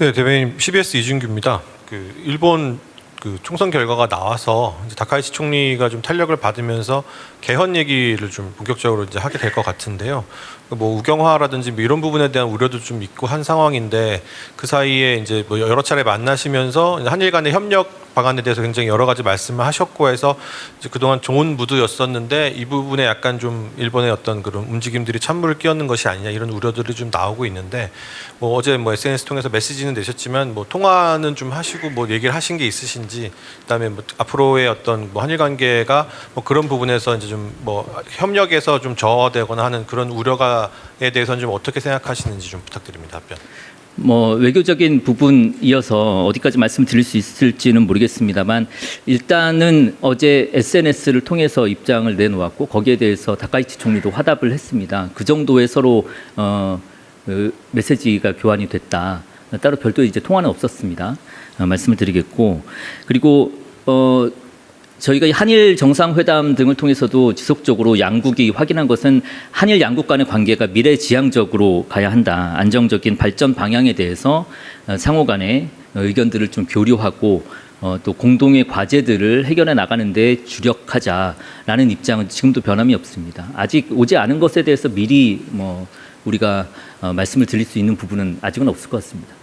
네, 대변인 CBS 이준규입니다. 그 일본 그 총선 결과가 나와서 이제 다카이치 총리가 좀 탄력을 받으면서 개헌 얘기를 좀 본격적으로 이제 하게 될 것 같은데요. 뭐 우경화라든지 뭐 이런 부분에 대한 우려도 좀 있고 한 상황인데 그 사이에 이제 뭐 여러 차례 만나시면서 한일 간의 협력 방안에 대해서 굉장히 여러 가지 말씀을 하셨고 해서 그동안 좋은 무드였었는데 이 부분에 약간 좀 일본의 어떤 그런 움직임들이 찬물을 끼얹는 것이 아니냐 이런 우려들이 좀 나오고 있는데 뭐 어제 뭐 SNS 통해서 메시지는 내셨지만 뭐 통화는 좀 하시고 뭐 얘기를 하신 게 있으신지 그다음에 뭐 앞으로의 어떤 뭐 한일 관계가 뭐 그런 부분에서 이제 좀 뭐 협력에서 좀 저하되거나 하는 그런 우려가에 대해서는 좀 어떻게 생각하시는지 좀 부탁드립니다 답변. 뭐 외교적인 부분이어서 어디까지 말씀드릴 수 있을지는 모르겠습니다만 일단은 어제 SNS를 통해서 입장을 내놓았고 거기에 대해서 다카이치 총리도 화답을 했습니다. 그 정도의 서로 어, 그 메시지가 교환이 됐다. 따로 별도 이제 통화는 없었습니다. 어, 말씀을 드리겠고 그리고 어, 저희가 이 한일 정상회담 등을 통해서도 지속적으로 양국이 확인한 것은 한일 양국 간의 관계가 미래지향적으로 가야 한다. 안정적인 발전 방향에 대해서 어, 상호 간의 의견들을 좀 교류하고 어, 또 공동의 과제들을 해결해 나가는데 주력하자라는 입장은 지금도 변함이 없습니다. 아직 오지 않은 것에 대해서 미리 뭐 우리가 어, 말씀을 드릴 수 있는 부분은 아직은 없을 것 같습니다.